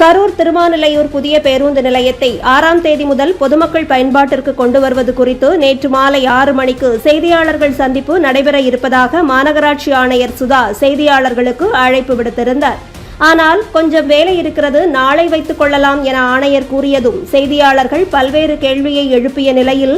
கரூர் திருமாநிலையூர் புதிய பேருந்து நிலையத்தை ஆறாம் தேதி முதல் பொதுமக்கள் பயன்பாட்டிற்கு கொண்டு வருவது குறித்து நேற்று மாலை ஆறு மணிக்கு செய்தியாளர்கள் சந்திப்பு நடைபெற இருப்பதாக மாநகராட்சி ஆணையர் சுதா செய்தியாளர்களுக்கு அழைப்பு விடுத்திருந்தார். ஆனால் கொஞ்சம் வேலை இருக்கிறது நாளை வைத்துக் கொள்ளலாம் என ஆணையர் கூறியதும் செய்தியாளர்கள் பல்வேறு கேள்வியை எழுப்பிய நிலையில்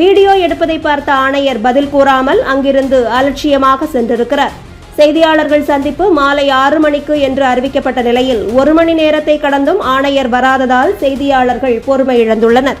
வீடியோ எடுப்பதை பார்த்த ஆணையர் பதில் கூறாமல் அங்கிருந்து அலட்சியமாக சென்றிருக்கிறார். செய்தியாளர்கள் சந்திப்பு மாலை ஆறு மணிக்கு என்று அறிவிக்கப்பட்ட நிலையில் ஒரு மணி நேரத்தை கடந்தும் ஆணையர் வராததால் செய்தியாளர்கள் பொறுமை இழந்துள்ளனர்.